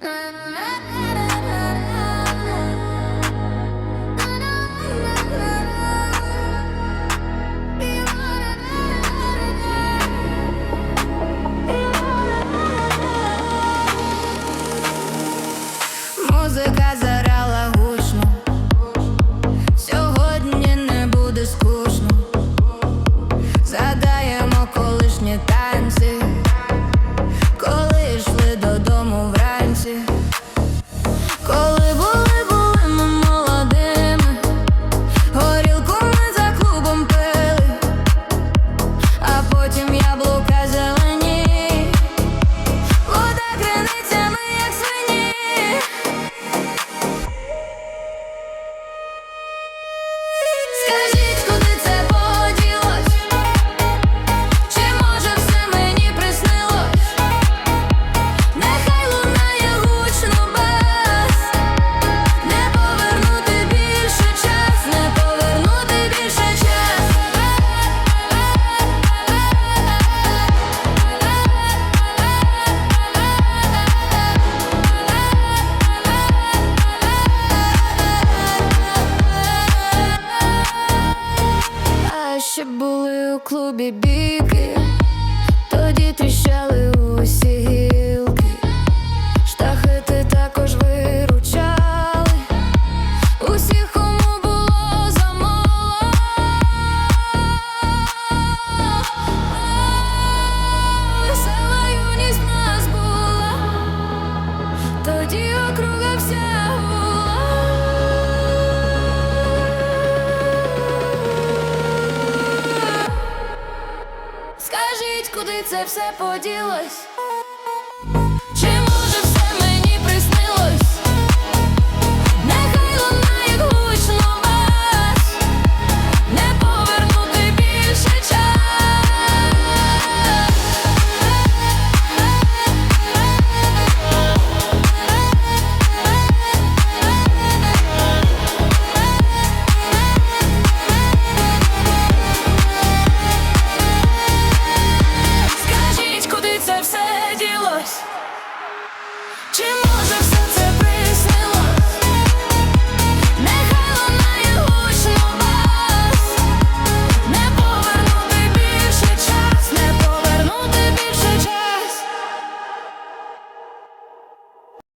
Музика зарала гучно, сьогодні не буде скучно, задаємо колишні танці. були у клубі біки, тоді тріщали усі. куди це все поділось.